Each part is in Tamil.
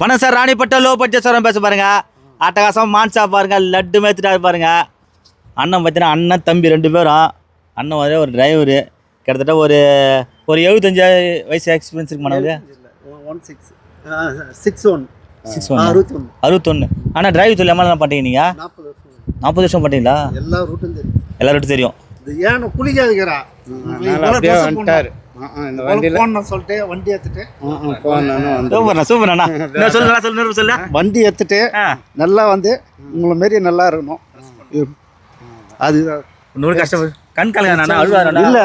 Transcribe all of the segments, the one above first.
வணக்கம் sir Ranipet low budget sir பேச பாருங்க. அட்டகாசம் மான்சா பாருங்க லட்டு மேத்துட்டாரு பாருங்க. அண்ணன் பார்த்தீங்கன்னா அண்ணன் தம்பி ரெண்டு பேரும். அண்ணன் வந்து ஒரு டிரைவரு கிட்டத்தட்ட ஒரு ஒரு எழுபத்தஞ்சு வயசு எக்ஸ்பீரியன்ஸ் இருக்கு மனது one six six one six one அறுபத்தி ஒன்று அறுபத்தொன்று ஆனால் டிரைவர் தொழில் எம்மா பண்ணுறீங்க நீங்கள் நாற்பது வருஷம் நாற்பது வருஷம் பண்ணுறீங்களா எல்லா ரூட்டும் தெரியும். எல்லாருக்கும் தெரியும். இது ஏன்னு குளிக்காதுக்கிறா இந்த வண்டியில் போன சொல்லிட்டு வண்டி எடுத்துட்டு போனோன்னு சூப்பர்ண்ணா இன்னும் சொல்லுண்ணா சொல்லு சொல்லு வண்டி எடுத்துட்டு நல்லா வந்து உங்களை மாரி நல்லா இருக்கணும். அதுதான் நூறு கஷ்டம் கண் கலங்க அழுவாரண்ணா இல்ல.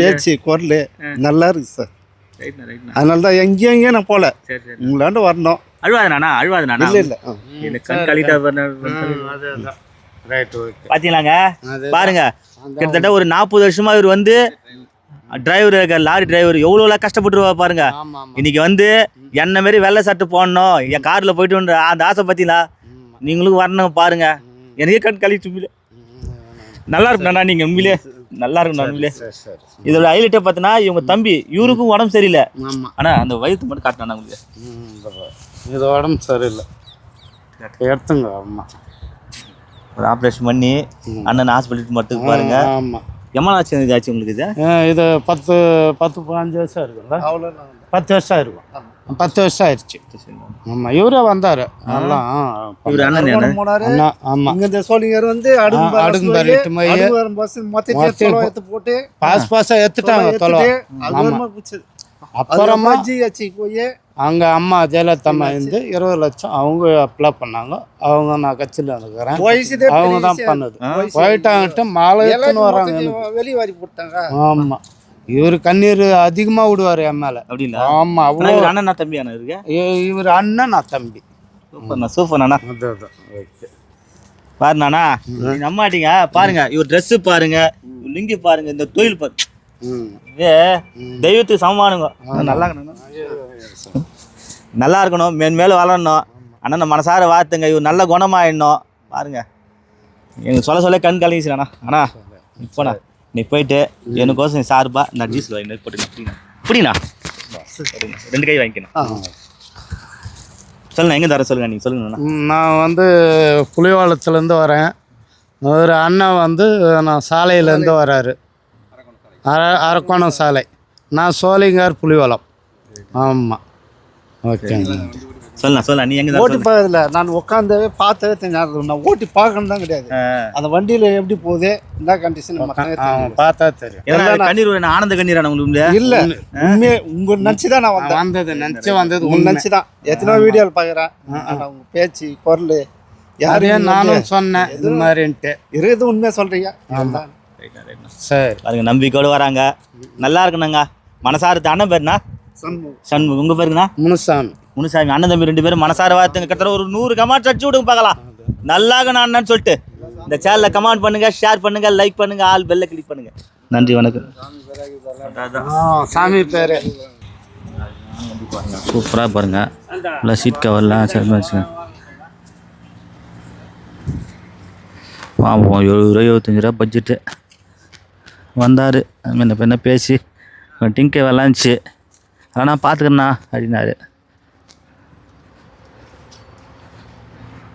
பேச்சு குரல் நல்லா இருக்கு சார் ரைட்ண்ணா ரைட்ண்ணா அதனால தான் எங்கேயும் எங்கேயும் நான் சரி உங்களாண்டு வரணும். அழுவாதண்ணா அழுவாதண்ணா இல்லை இல்லை. கண் கழிட்டா பாத்தீங்களாங்க? அது பாருங்க. கிட்டத்தட்ட ஒரு நாற்பது வருஷமா இவர் வந்து டிரைவர் லாரி டிரைவர் எவ்வளோ கஷ்டப்பட்டு பாருங்க. ஆமாம் ஆமாம் இன்னைக்கு வந்து என்ன மாரி வெள்ளை சட்டை போடணும் என் கார்ல போயிட்டு வந்து அந்த ஆசை பார்த்தீங்களா நீங்களும் வரணும் பாருங்க. எனக்கே கண் கழிச்சு உண்மையிலே நல்லா இருக்குண்ணா நீங்க உண்மையிலே? நல்லா இருக்குண்ணா உண்மையிலே. இதோட ஹைலைட்டே பார்த்தீங்கன்னா இவங்க தம்பி இவருக்கும் உடம்பு சரியில்லை. ஆமாம் ஆனா அந்த வயிற்று மட்டும் காட்டினா உங்களுக்கு. இது உடம்பு சரியில்லை. எடுத்துங்க அம்மா. ஒரு ஆப்ரேஷன் பண்ணி அண்ணன் ஹாஸ்பிட்டல் மட்டும் பாருங்க. ஆமாம் எம்மா ஆச்சு ஆச்சு உங்களுக்கு இது? இது பத்து பத்து பதினஞ்சு வருஷம் இருக்குல்ல அவ்வளோ பத்து வருஷம் இருக்கும் பத்து வருஷம் ஆயிடுச்சு ஆமாம் இவரே வந்தார். எல்லாம் இவர் அண்ணன் அண்ணா ஆமாம் இங்க இந்த சோழிங்கர் வந்து இட்டு போய் அடுங்குவாரம் பஸ் மொத்தம் எடுத்து போட்டு பாஸ் பாஸாக எடுத்துட்டாங்க தொலை அப்புறமா ஜிஹெச்சி போய் அங்கே அம்மா ஜெயலலிதா அம்மா இருந்து இருபது லட்சம் அவங்க அப்ளை பண்ணாங்க. அவங்க நான் கட்சியில் இருக்கிறேன். அவங்க தான் பண்ணது. போயிட்டாங்கிட்ட மாலை எடுத்துன்னு வராங்க ஆமாம் இவர் கண்ணீர் அதிகமாக விடுவார் என் மேலே. அப்படி இல்ல ஆமாம் அவ்வளோ. இவர் அண்ணன் தம்பி அண்ணன் இருக்கு இவர் அண்ணன் நான் தம்பி. சூப்பர்ண்ணா சூப்பர்ண்ணா அதுதான் ஓகே பாருண்ணா நம்மாட்டீங்க பாருங்க இவர் ட்ரெஸ் பாருங்க லுங்கி பாருங்க இந்த தொழில் பாரு ம் இது தெய்வத்துக்கு சமமானுங்க. நல்லா இருக்கணும் நல்லா இருக்கணும். மேன் மேலும் வளரணும். அண்ணன் மனசார வார்த்தைங்க இவர் நல்ல குணமாயிடணும். பாருங்க. எனக்கு சொல்ல சொல்ல கண் கலங்கிச்சுண்ணா அண்ணா. இப்போண்ணா நீ போயிட்டு எனக்கோசம் சார்பா நான் டீசல் வாங்கி போட்டுங்க புரியுண்ணா ரெண்டு கை வாங்கிக்கணும். சொல்லுண்ணா எங்கே தர சொல்லுங்க? நீங்கள் சொல்லுங்கண்ணா நான் வந்து புலிவாளத்துலேருந்து வரேன். ஒரு அண்ணன் வந்து நான் சாலையிலேருந்து வராரு. அர அரக்கோணம் சாலை. நான் சோழிங்கார் புலிவளம். ஆமாம் ஓகேங்க சொல்லலாம் சொல்லலாம் நீ எங்கே ஓட்டி பார்க்கறதுல நான் உட்காந்தவே பார்த்தவே தெரியாது. நான் ஓட்டி பார்க்கணும் தான் கிடையாது. அந்த வண்டியில எப்படி போகுது இந்த கண்டிஷன் பார்த்தா தெரியும். கண்ணீர் வருது? ஆனந்த கண்ணீரா உங்களுக்கு இல்ல. உண்மையே உங்க நினச்சி தான் நான் வந்தேன். வந்தது நினச்சி வந்தது உங்க நினச்சி தான் எத்தனையோ வீடியோவில் பார்க்குறேன். ஆனால் உங்க பேச்சு குரல் யாரையும் நானும் சொன்னேன் இது மாதிரின்ட்டு. இருக்குது உண்மையாக சொல்றீங்க. இதுதான். சரி. பாருங்க நம்பிக்கையோடு வராங்க. நல்லா இருக்கணுங்க மனசார அண்ணன் பேருண்ணா சண்முகம். சண்முகம். உங்க பேருங்கண்ணா? முனுசாமி. முனுசாமி. அண்ணன் தம்பி ரெண்டு பேரும் மனசார வார்த்தைங்க. கிட்டத்தட்ட ஒரு நூறு கமெண்ட் அடிச்சு விடுங்க பார்க்கலாம். நல்லாக நான் அண்ணன் சொல்லிட்டு. இந்த சேனலை கமெண்ட் பண்ணுங்க ஷேர் பண்ணுங்க லைக் பண்ணுங்க ஆல் பெல்ல கிளிக் பண்ணுங்க. நன்றி வணக்கம். சாமி பேர். சூப்பராக பாருங்க. நல்லா சீட் கவர்லாம் சரி வச்சுங்க. பாவம் எழுபது ரூபா எழுபத்தஞ்சி ரூபா பட்ஜெட்டு வந்தார். என்ன பெண்ண பேசி டிங்கே விளாண்டுச்சு ஆனால் பார்த்துக்கிறேண்ணா அப்படின்னாரு.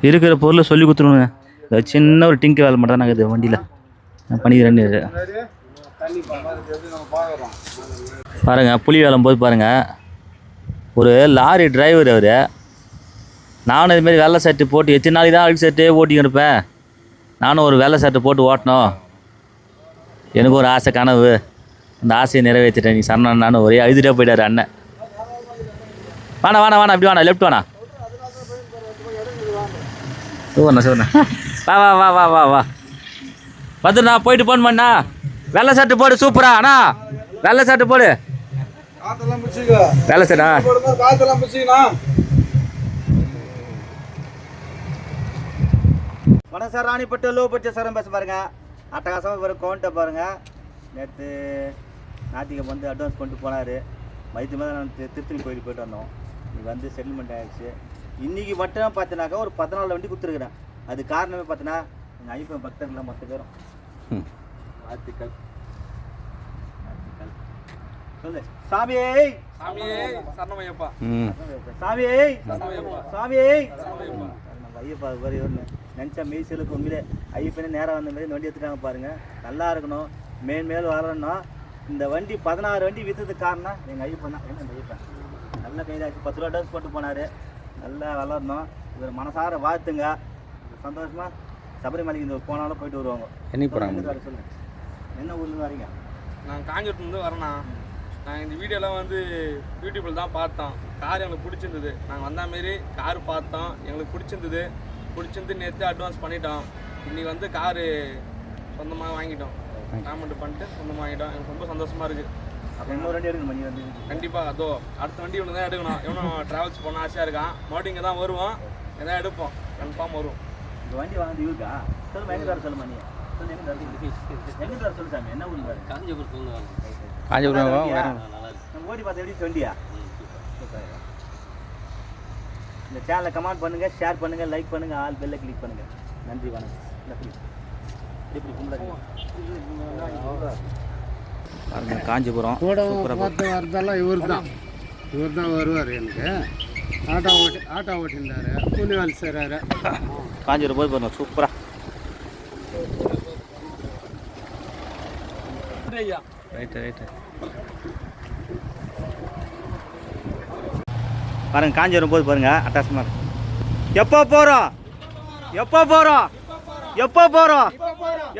இருக்கிற பொருளை சொல்லி கொடுத்துருணுங்க இந்த சின்ன ஒரு டிங்கு வேலை மட்டும் தான் நாங்கள் இது வண்டியில். நான் பண்ணிக்கிறேன்னு பாருங்கள் புலி வேலம் போது பாருங்கள் ஒரு லாரி டிரைவர் அவர் நானும் இதுமாரி வெள்ளை சட்டை போட்டு எத்தனை நாளைக்கு தான் அழுக்கு சட்டே ஓட்டிக்கிட்டு இருப்பேன். நானும் ஒரு வெள்ளை சட்டை போட்டு ஓட்டணும். எனக்கு ஒரு ஆசை கனவு. அந்த ஆசையை நிறைவேற்றிட்டேன். நீ சரணன் நானும் ஒரே அழுதுட்டே போயிட்டாரு அண்ணன். வேணா வேணா வேணா அப்படி வேணா லெஃப்ட் வேணா சூப்பர்ண்ணா சூப்பர்ண்ணா வா வா வா வா வா வா. வந்துண்ணா போயிட்டு போன் பண்ணா. வெள்ளை சட்டை போடு சூப்பரா அண்ணா. வெள்ளை சட்டை போடு. வெள்ளை சட்டா வணக்கம் சார் ராணிப்பட்டு லோ பட்ஜெட் சாரம் பேச பாருங்க. அட்டகாசமாக ஒரு கவுண்ட்டை பாருங்க. நேற்று நாத்திகம் வந்து அட்வான்ஸ் பண்ணிட்டு போனார். மதித்து மேலே நான் திரு- திருத்தணி கோயிலுக்கு போயிட்டு வந்தோம். இன்னைக்கு வந்து செட்டில்மெண்ட் ஆயிடுச்சு. இன்னைக்கு மட்டும் பார்த்தீங்கன்னாக்கா ஒரு பதினாலு வண்டி கொடுத்துருக்குறேன். அது காரணமே பார்த்தீங்கன்னா எங்கள் ஐப்பன் பக்தர்கள் மொத்த பேரும். வாழ்த்துக்கள். சொல்லு. சாமி சாமியே சரணமையப்பா. ம் சாமி சரணமையப்பா. சாமி நம்ம ஐயப்பா பாரு இவரு. நினச்சா மீசலுக்கு உண்மையிலே ஐயப்பனே நேராக வந்த மாதிரி வண்டி எடுத்துட்டாங்க பாருங்க. நல்லா இருக்கணும். மேல் மேல் வரணும்னா இந்த வண்டி பதினாறு வண்டி விற்றதுக்கு காரணம் எங்கள் ஐயப்பன் தான். என்ன ஐயப்பன்? நல்ல கைதாச்சு பத்து ரூபா டோஸ் போட்டு போனார். நல்லா வளரணும். இவர் மனசார வாழ்த்துங்க. சந்தோஷமாக சபரிமலைக்கு இந்த போனாலும் போயிட்டு வருவாங்க. என்னைக்கு போறாங்க? எங்க வர சொல்லுங்க? என்ன ஊர்லேருந்து வரீங்க? நான் காஞ்சிபுரத்துலேருந்து வரேண்ணா. நான் இந்த வீடியோலாம் வந்து யூடியூப்பில் தான் பார்த்தோம். கார் எங்களுக்கு பிடிச்சிருந்தது. நாங்கள் வந்த மாரி கார் பார்த்தோம். எங்களுக்கு பிடிச்சிருந்தது. பிடிச்சிருந்து நேற்று அட்வான்ஸ் பண்ணிட்டோம். இன்னைக்கு வந்து காரு சொந்தமாக வாங்கிட்டோம். பேமெண்ட் பண்ணிட்டு சொந்தமாக வாங்கிட்டோம். எனக்கு ரொம்ப சந்தோஷமாக இருக்குது அப்போ இன்னொரு வண்டி எடுக்கணும் மணி வந்து. கண்டிப்பாக அதோ அடுத்த வண்டி ஒன்று தான் எடுக்கணும். இவனும் ட்ராவல்ஸ் போன ஆசையாக இருக்கான். மறுபடியும் இங்கே தான் வருவோம். எதாவது எடுப்போம். கன்ஃபார்ம் வருவோம் இந்த வண்டி வாங்கி இவருக்கா? சொல்லுமா எங்கே சொல்லுமா நீ சொல்லு எங்கே வர எங்கே வர சொல்லு சாமி? என்ன ஊருக்கு வர? காஞ்சிபுரம் நம்ம ஓடி பார்த்து எப்படி வண்டியா? இந்த சேனலை கமெண்ட் பண்ணுங்க ஷேர் பண்ணுங்க லைக் பண்ணுங்க ஆல் பெல்ல கிளிக் பண்ணுங்க. நன்றி வணக்கம். please. எப்படி கும்பிடாதீங்க பாருங்க காஞ்சிபுரம். கூட பார்த்து வரதெல்லாம் இவர் தான் இவர் தான் வருவார் எனக்கு. ஆட்டோ ஓட்டி ஆட்டோ ஓட்டியிருந்தாரு கூலி வேலை செய்கிறாரு காஞ்சிபுரம் போய் பாருங்க சூப்பரா. ஐயா ரைட்டு ரைட்டு பாருங்க காஞ்சிபுரம் போய் பாருங்க அட்டாசமா இருக்கு. எப்போ போறோம்? எப்போ போறோம்? எப்போ போறோம்?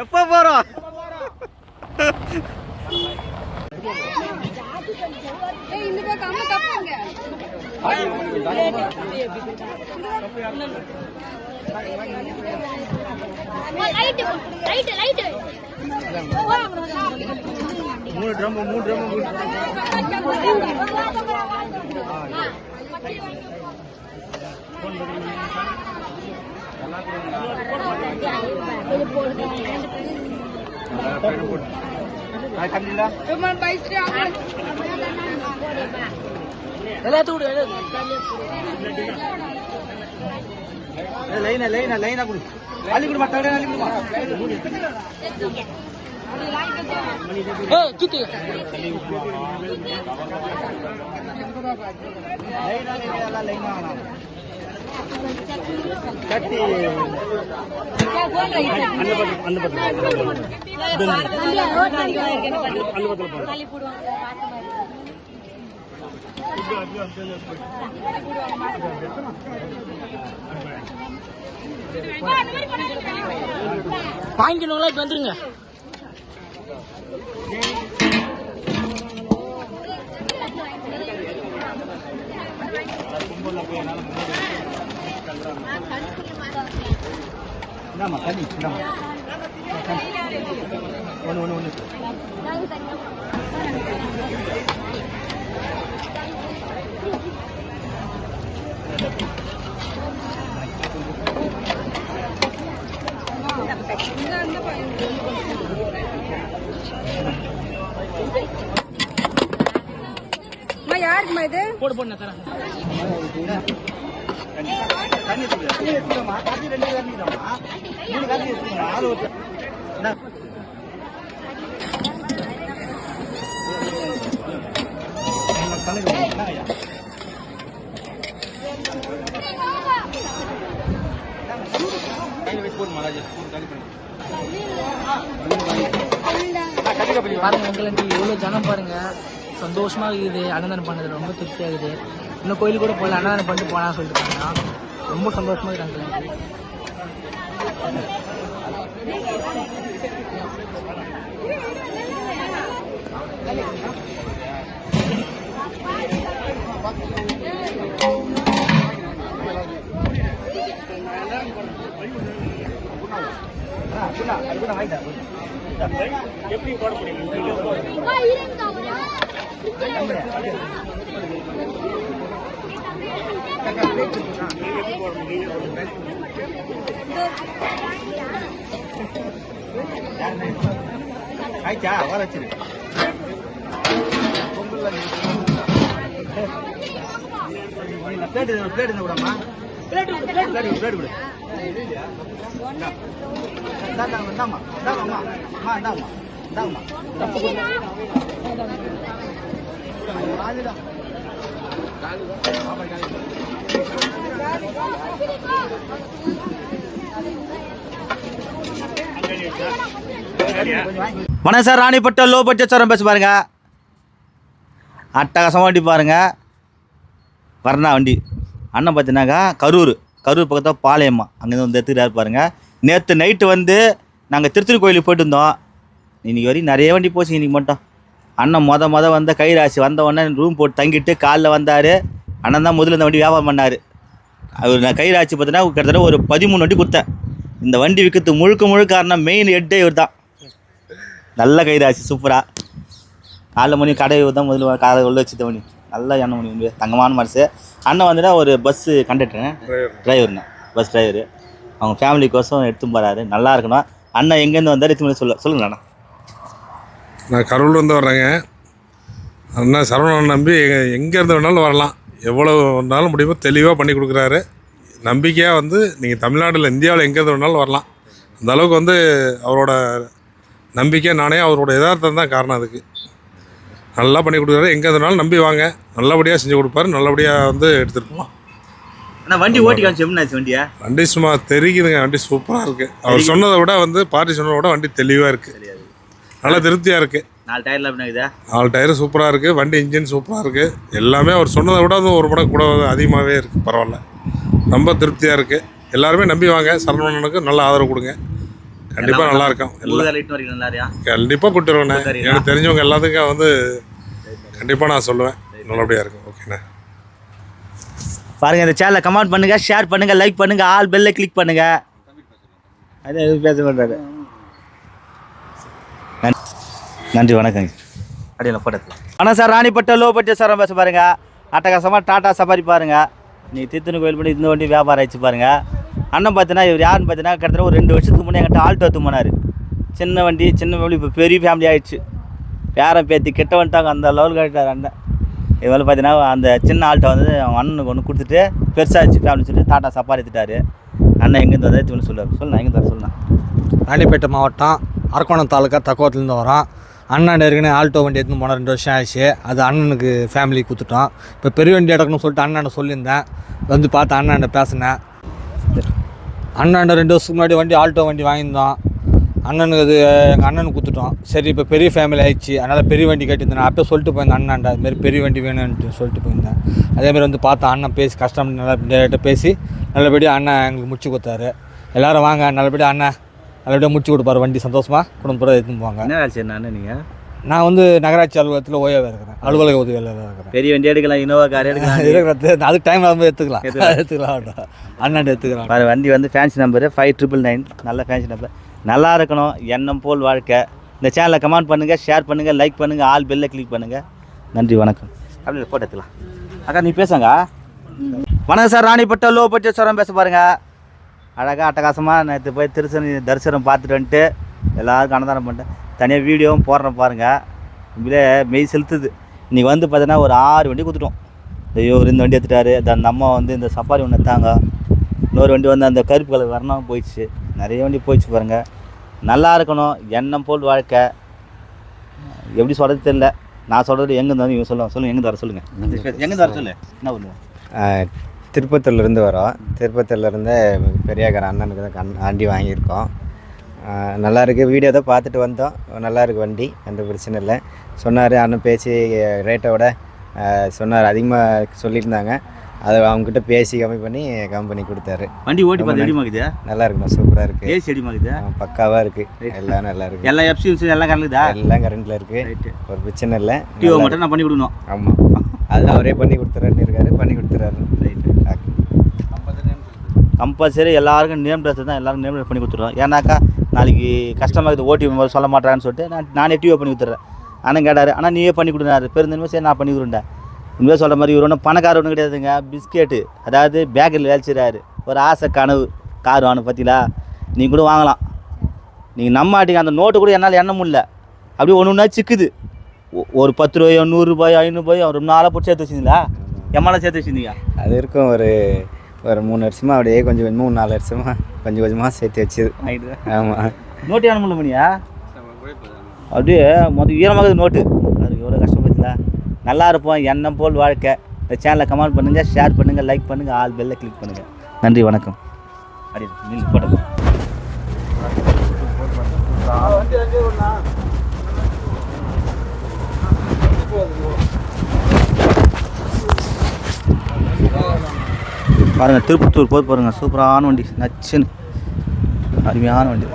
எப்போ போறோம்? ஏய் இந்த பக்கம் அம்மா கப்பாங்க லைட் லைட் லைட் மூணு ட்ரம் மூணு ட்ரம் ரொம்ப பைஸ்ட் லைனா லைனா லைனா குடு அள்ளி குடு மாட்டாங்க அள்ளி வாங்கிக்கணுங்களா இப்போ வந்துருங்க இந்தாம்மா தண்ணி இந்தாம்மா ஒன்று ஒன்று ஒன்று அம்மா யாருக்குமா இது போடு போடு தரேன் தண்ணி. தண்ணி எடுத்துக்கம்மா. தண்ணி ரெண்டு எடுத்துக்கங்க. ஆளு ஒருத்தர். இந்தா. நம்ம கணக்கு போடுங்க. இந்தாங்கய்யா. கையில வச்சு போடுமா, ராஜா. போடு, தண்ணி பண்ணி. பாருங்கள் பாருங்க எங்களுக்கு எவ்வளோ ஜனம் பாருங்க. சந்தோஷமாக இருக்குது. அன்னதானம் பண்ணது ரொம்ப திருப்தியாகுது இன்னும் கோயிலுக்கு கூட போகல அன்னதானம் பண்ணிட்டு போனா சொல்லிட்டு இருக்காங்க. ரொம்ப சந்தோஷமாக இருக்குது எங்களுக்கு Thank you. அது கூட வாங்கிட்டா. ஆயிடுச்சா வர பிளேட் பிளேட் பிளேட் இருந்தா கூடமா பிளேட் பிளேட் பிளேட் கொடு பிளேட் இந்தாம்மா, இந்தாம்மா, அம்மா, வணக்கம் சார் ராணிப்பட்ட லோ பட்ஜெட் சாரம் பேச பாருங்க. அட்டகாசமாக வண்டி பாருங்க. வரணா வண்டி. அண்ணன் பார்த்தீங்கன்னாக்கா கரூர். கரூர் பக்கத்தில் பாளையம்மா. அங்கேருந்து வந்து எடுத்துக்கிறாரு பாருங்க. நேற்று நைட்டு வந்து நாங்கள் திருத்தணி கோயிலுக்கு போயிட்டு இருந்தோம். இன்றைக்கி வரையும் நிறைய வண்டி போச்சு இன்றைக்கி மட்டும். அண்ணன் மொத மொதல் வந்த கைராசி வந்த உடனே ரூம் போட்டு தங்கிட்டு காலில் வந்தார். அண்ணன் தான் முதல்ல இந்த வண்டி வியாபாரம் பண்ணார். அவர் நான் கைராசி பார்த்தீங்கன்னா கிட்டத்தட்ட ஒரு பதிமூணு வண்டி கொடுத்தேன் இந்த வண்டி விற்கிறது முழுக்க முழுக்க காரணம் மெயின் ஹெட்டே இவர் தான் நல்ல கைராசி சூப்பராக காலைல மணி கடை தான் முதல்ல காலை உள்ள வச்சு தவணி நல்ல மணி வந்து தங்கமான மனசு. அண்ணன் வந்துட்டா ஒரு பஸ்ஸு கண்டக்டர் டிரைவருங்க பஸ் டிரைவரு அவங்க ஃபேமிலிக்கோசம் எடுத்து போகிறாரு நல்லா இருக்கணும். அண்ணன் எங்கேருந்து வந்தார்? எடுத்து சொல்ல சொல்லுங்க அண்ணா. நான் கரூர்லேருந்து வர்றேங்க. அண்ணா சரவணன் நம்பி எங்கே இருந்து வேணாலும் வரலாம். எவ்வளோ வேணாலும் முடியுமோ தெளிவாக பண்ணி கொடுக்குறாரு. நம்பிக்கையாக வந்து நீங்கள் தமிழ்நாட்டில் இந்தியாவில் எங்கே இருந்து வேணாலும் வரலாம். அந்த அளவுக்கு வந்து அவரோட நம்பிக்கை நானே அவரோட யதார்த்தம் தான் காரணம் அதுக்கு. நல்லா பண்ணி கொடுக்குறாரு. எங்கே இருந்தாலும் நம்பி வாங்க. நல்லபடியாக செஞ்சு கொடுப்பாரு. நல்லபடியாக வந்து எடுத்துகிட்டு போகலாம் வண்டி ஓட்டி காமிச்சு எப்படி ஆச்சு வண்டியா? வண்டி சும்மா தெரிக்குதுங்க வண்டி சூப்பராக இருக்குது அவர் சொன்னதை விட வந்து பார்ட்டி சொன்னதை விட வண்டி தெளிவாக இருக்குது நல்லா திருப்தியாக இருக்குது நாலு டயரில் எப்படி இருக்குதா நாலு டயரு சூப்பராக இருக்குது வண்டி இன்ஜின் சூப்பராக இருக்குது எல்லாமே அவர் சொன்னதை விட அது ஒரு படம் கூட அதிகமாகவே இருக்குது பரவாயில்ல. ரொம்ப திருப்தியாக இருக்குது எல்லாருமே நம்பி வாங்க. சரவணனுக்கு நல்ல ஆதரவு கொடுங்க. கண்டிப்பாக நல்லா இருக்கும். கண்டிப்பாக கூட்டுருவேண்ணே? எனக்கு தெரிஞ்சவங்க எல்லாத்துக்கும் வந்து கண்டிப்பாக நான் சொல்லுவேன். நல்லபடியாக இருக்கும். ஓகேண்ணே. பாருங்க இந்த சேனலை கமெண்ட் பண்ணுங்க ஷேர் பண்ணுங்க லைக் பண்ணுங்க ஆல் பெல்ல கிளிக் பண்ணுங்க. அது எதுவும் பேச மாட்டாரு. நன்- நன்றி வணக்கங்க. அப்படியே போட்டது ஆனால் sir Ranipet low budget sir பேச பாருங்க. அட்டகாசமாக டாடா சஃபாரி பாருங்க. நீ திருத்தணி கோயில் பண்ணி இந்த வண்டி வியாபாரம் ஆயிடுச்சு பாருங்க. அண்ணன் பார்த்தீங்கன்னா இவர் யாருன்னு பார்த்தீங்கன்னா கிட்டத்தட்ட ஒரு ரெண்டு வருஷத்துக்கு முன்னே என்கிட்ட ஆல்டோ எடுத்து போனார். சின்ன வண்டி சின்ன ஃபேமிலி இப்போ பெரிய ஃபேமிலி ஆகிடுச்சு பேரன் பேத்தி கிட்ட வந்துட்டாங்க அந்த லெவலுக்கு ஆகிட்டார் அண்ணன். இவள் பார்த்தீங்கன்னா அந்த சின்ன ஆள்கிட்ட வந்து அவங்க அண்ணனுக்கு ஒன்று கொடுத்துட்டு பெருசாகிடுச்சு ஃபேமிலி சொல்லிட்டு டாட்டா சப்பாரி எடுத்துட்டாரு. அண்ணன் எங்கேருந்து வந்தாரு ஒன்று சொல்லுவார். சொல்லலாம் எங்கே தர சொல்லலாம் ராணிப்பேட்டை மாவட்டம் அரக்கோணம் தாலுக்கா தக்கோத்துலேருந்து வரோம். அண்ணன் ஏற்கனவே ஆல்டோ வண்டி எடுத்துன்னு போனால் ரெண்டு வருஷம் ஆயிடுச்சு. அது அண்ணனுக்கு ஃபேமிலி கொடுத்துட்டோம். இப்போ பெரிய வண்டி எடுக்கணும்னு சொல்லிட்டு அண்ணனை சொல்லியிருந்தேன். வந்து பார்த்து அண்ணன் பேசினேன். அண்ணன் ரெண்டு வருஷத்துக்கு முன்னாடி வண்டி ஆல்டோ வண்டி வாங்கியிருந்தோம் அண்ணனுக்கு அது எங்கள் அண்ணனுக்கு கொடுத்துட்டோம். சரி இப்போ பெரிய ஃபேமிலி ஆயிடுச்சு. அதனால் பெரிய வண்டி கேட்டிருந்தேன் நான் அப்போ சொல்லிட்டு போயிருந்தேன் அண்ணாண்ட அதுமாரி பெரிய வண்டி வேணும்ன்ட்டு சொல்லிட்டு போயிருந்தேன். அதேமாரி வந்து பார்த்தா அண்ணன் பேசி கஷ்டம் நல்லா டேரெக்டாக பேசி நல்லபடியாக அண்ணன் எங்களுக்கு முடிச்சு கொடுத்தாரு. எல்லாரும் வாங்க நல்லபடியாக அண்ணன் நல்லபடியாக முடிச்சு கொடுப்பாரு. வண்டி சந்தோஷமாக குடும்பத்தோட எடுத்துன்னு போவாங்க என்ன வேலை செய்யணும் அண்ணன் நீங்கள் நான் வந்து நகராட்சி அலுவலகத்தில் ஓய்வாக இருக்கிறேன். அலுவலக உதவியில் இருக்கிறேன். பெரிய வண்டி எடுக்கலாம் இனோவா கார் எடுக்கலாம். இருக்கிறது அதுக்கு டைம் ஆகும்போது எடுத்துக்கலாம். எடுத்துக்கலாம். அண்ணன் எடுத்துக்கலாம். பாரு வண்டி வந்து fancy number five triple nine நல்ல ஃபேன்சி நம்பர் நல்லா இருக்கணும் எண்ணம் போல் வாழ்க்கை. இந்த சேனலை கமெண்ட் பண்ணுங்கள் ஷேர் பண்ணுங்கள் லைக் பண்ணுங்கள் ஆல் பெல்லை கிளிக் பண்ணுங்கள் நன்றி வணக்கம். அப்படி போட்டு எடுத்துக்கலாம். அக்கா நீ பேசுங்க வணக்கம் சார் ராணிப்பட்ட லோ பட்ஜெட் சாரம் பேச பாருங்க அழகாக அட்டகாசமாக நேற்று போய் திருச்சனி தரிசனம் பார்த்துட்டு வந்துட்டு எல்லாருக்கும் அன்னதானம் பண்ணிட்டேன். தனியாக வீடியோவும் போடுறேன் பாருங்கள் உண்மையிலே மெய் செலுத்துது. இன்றைக்கி வந்து பார்த்தீங்கன்னா ஒரு ஆறு வண்டி கொடுத்துட்டோம். ஐயோ இந்த வண்டி எடுத்துட்டாரு. அந்த அந்த அம்மா வந்து இந்த சஃபாரி ஒன்று எடுத்தாங்க. இன்னொரு வண்டி வந்து அந்த கருப்பு கலர் வரணம் போயிடுச்சு. நிறைய வண்டி போயிடுச்சு பாருங்கள் நல்லா இருக்கணும். எண்ணம் போல் வாழ்க்கை. எப்படி சொல்கிறது தெரியல. நான் சொல்கிறது எங்கே இருந்தாலும் இவங்க சொல்லுவாங்க சொல்லுங்கள் எங்கே வர சொல்லுங்கள் எங்கே வர சொல்லு? என்ன பண்ணுவோம் திருப்பத்தூர்லேருந்து வரோம். திருப்பத்தூர்லேருந்து பெரியாக்கர் அண்ணனுக்கு தான் கண் வண்டி வாங்கியிருக்கோம். நல்லா இருக்குது வீடியோ தான் பார்த்துட்டு வந்தோம். நல்லா இருக்கு வண்டி. எந்த பிரச்சனை இல்லை. சொன்னார் அண்ணன் பேசி ரேட்டை விட ஆஹ் சொன்னார். அதிகமாக சொல்லியிருந்தாங்க. அதை அவங்ககிட்ட பேசி கம்மி பண்ணி கம்மி பண்ணி கொடுத்தாரு. வண்டி ஓட்டி பார்த்து ரொம்ப எப்படி மாக்குது நல்லா இருக்குண்ணா சூப்பராக இருக்குது ஏசி அடி மாக்குது பக்காவாக இருக்குது எல்லாம் நல்லா இருக்குது எல்லா எஃப்சி எல்லாம் கலக்குதா எல்லாம் கரண்டில் இருக்குது ஒரு பிரச்சனை இல்லை. டிஓ மட்டும் நான் பண்ணி கொடுக்கணும். ஆமாம் அது அவரே பண்ணி கொடுத்துறாருன்னு இருக்காரு. பண்ணி கொடுத்துறாரு. ரைட்டு கம்பல்சரி எல்லாருக்கும் நேம் ட்ரெஸ் தான் எல்லாருக்கும் நேம் ட்ரெஸ் பண்ணி கொடுத்துருவோம் ஏன்னாக்கா நாளைக்கு கஷ்டமாக இருக்குது ஓட்டி சொல்ல மாட்டேறான்னு சொல்லிட்டு நான் நானே டிவி பண்ணி கொடுத்துட்றேன். அண்ணன் கேட்டார் ஆனால் நீயே பண்ணி கொடுனாரு பெருந்தன்மை சரி நான் பண்ணி கொடுண்டேன் உண்மையாக சொல்கிற மாதிரி இவர் ஒன்றும் பணக்கார ஒன்றும் கிடையாதுங்க. பிஸ்கெட்டு அதாவது பேக்கரியில் வேலை ஒரு ஆசை கனவு. கார் வாங்கணும் பார்த்தீங்களா நீங்கள் கூட வாங்கலாம். நீங்கள் நம்மாட்டிங்க அந்த நோட்டு கூட என்னால் எண்ண முடியல. அப்படியே ஒன்று ஒன்றா சிக்குது. ஒ- ஒரு பத்து ரூபாயோ நூறுரூபாயோ ஐநூறுபாயோ ரொம்ப நாளாக போட்டு சேர்த்து வச்சுருந்தீங்களா? எம்மாலாம் சேர்த்து வச்சுருந்தீங்க அது இருக்கும் ஒரு ஒரு மூணு வருஷமா அப்படியே கொஞ்சம் கொஞ்சம் மூணு நாலு வருஷமா கொஞ்சம் கொஞ்சமாக சேர்த்து வச்சுது. ஆமாம் நோட்டு ஏன் முடியல மணியா அப்படியே மொதல் ஈரமாகுது நோட்டு. அது எவ்வளோ கஷ்டப்பட்டுல நல்லா இருப்போம் எண்ணம் போல் வாழ்க்கை. இந்த சேனலை கமெண்ட் பண்ணுங்கள் ஷேர் பண்ணுங்கள் லைக் பண்ணுங்கள் ஆல் பெல்லை கிளிக் பண்ணுங்கள் நன்றி வணக்கம். அப்படி நில் போடுங்க பாருங்கள் திருப்பத்தூர் போது பாருங்கள் சூப்பரான வண்டி நச்சுன்னு. அருமையான வண்டி.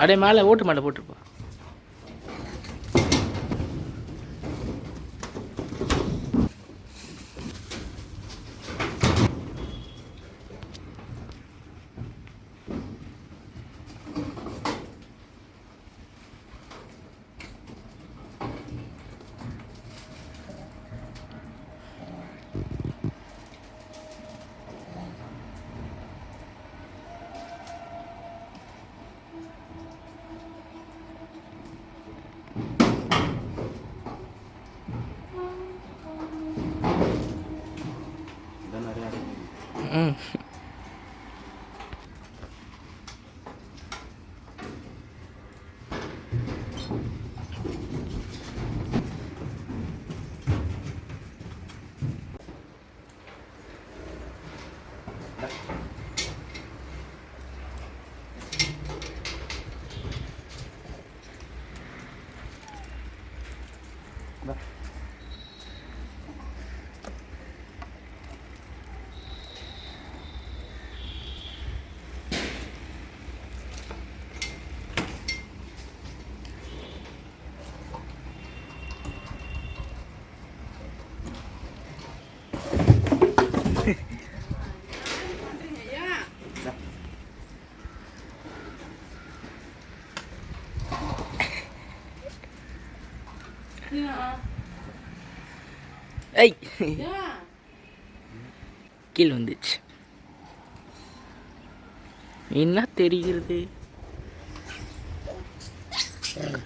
அப்படியே மேலே ஓட்டு மேலே போட்டுருப்பா ம் ஐய் கீழ் வந்துச்சு. என்ன தெரிகிறது?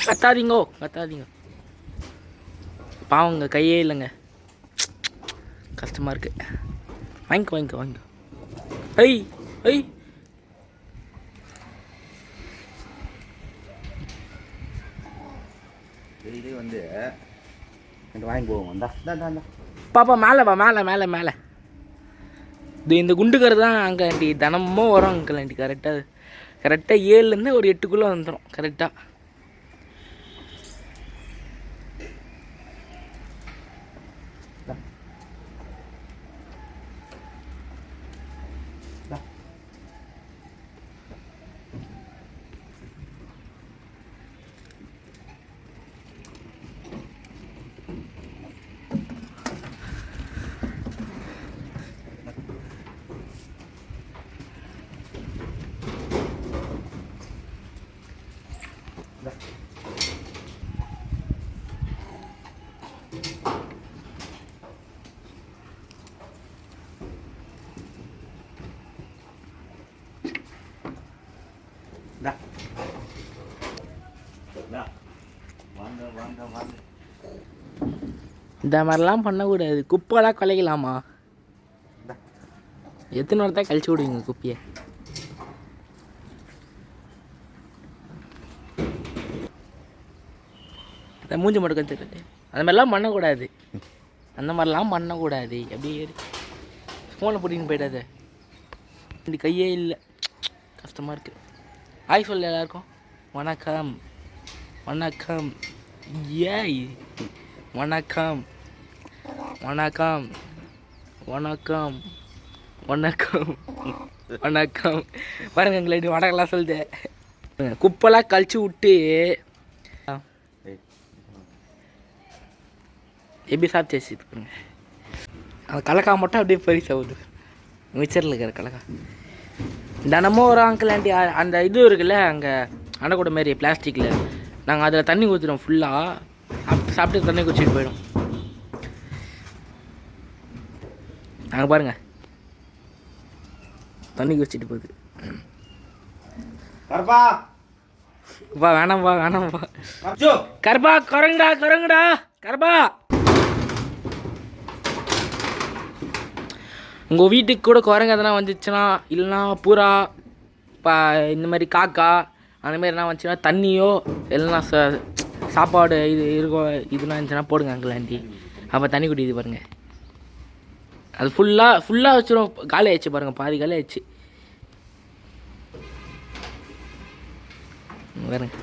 கத்தாதீங்கோ கத்தாதீங்க. பாவங்க கையே இல்லைங்க. கஷ்டமாக இருக்கு. வாங்கிக்கோ வாங்கிக்கோ வாங்கிக்கோ. ஐய் ஐய் டெய்லி வந்து ரெண்டு வாங்கி போவோம் வந்தா. பாப்பா மேலே வா மேலே மேலே மேலே. இது இந்த குண்டுக்கரு தான் அங்கே ஆண்டி தினமும் வரும் அங்கிள் ஆண்டி கரெக்டாக கரெக்டாக ஏழுலேருந்து ஒரு எட்டுக்குள்ளே வந்துடும் கரெக்டாக இந்தா இந்தா. வாங்க வாங்க வாங்க இந்த மாதிரிலாம் பண்ணக்கூடாது. குப்பைலாம் குலைக்கலாமா? எத்தனை வருஷம் கழிச்சு விடுவீங்க குப்பையை? அந்த மூஞ்சி மட்டும் கற்றுக்கிட்டு அந்த மாதிரிலாம் பண்ணக்கூடாது. அந்த மாதிரிலாம் பண்ணக்கூடாது. அப்படியே ஃபோனை பிடின்னு போயிடாத. இந்த கையே இல்லை. கஷ்டமாக இருக்குது ஹாய் சொல்லு எல்லாருக்கும். வணக்கம். வணக்கம். ஏய். வணக்கம். வணக்கம். வணக்கம். வணக்கம். வணக்கம். பாருங்க எங்களை வணக்கம்லாம் சொல்லுது குப்பெல்லாம் கழிச்சு விட்டு. எப்படி சாப்பிட்டு வச்சுட்டு பாருங்க. அந்த கலக்கா மட்டும் அப்படியே பெரிய ஆகுது மிச்சரில் இருக்கிற கலக்கா தினமும் ஒரு அங்கிள் ஆண்டி அந்த இது இருக்குல்ல அங்கே அடைக்கூட மாரி பிளாஸ்டிக்கில் நாங்கள் அதில் தண்ணி ஊற்றுறோம் ஃபுல்லாக சாப்பிட்டு தண்ணி குடிச்சிட்டு போயிடும் அங்கே பாருங்கள் தண்ணி குடிச்சிட்டு போகுது. கருப்பா. வா வேணாம்ப்பா வேணாம்ப்பா கருப்பா குரங்குடா குரங்குடா. கருப்பா. உங்கள் வீட்டுக்கு கூட குரங்கு எதனா வந்துச்சுன்னா இல்லைன்னா புறா பா இந்த மாதிரி காக்கா அந்த மாதிரி எதனா வந்துச்சுன்னா தண்ணியோ இல்லைன்னா ச சாப்பாடு இது இருக்கும் இதுனா இருந்துச்சுன்னா போடுங்க அங்கிள் ஆண்டி அப்போ தண்ணி குடிக்குது பாருங்க. அது ஃபுல்லாக ஃபுல்லாக வச்சிடும் காலி ஆயிடுச்சு பாருங்கள் பாதி காலி ஆயிடுச்சு பாருங்க.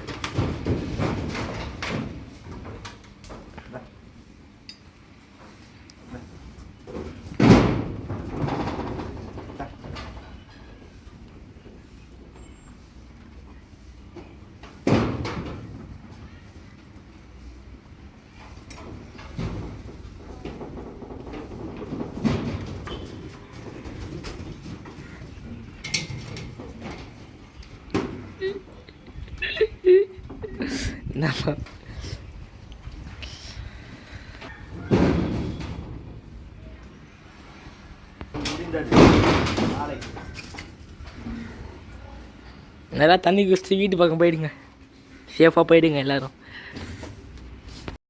நல்லா தண்ணி குடிச்சிட்டு வீட்டு பக்கம் போயிடுங்க. சேஃபாக போயிடுங்க எல்லோரும்.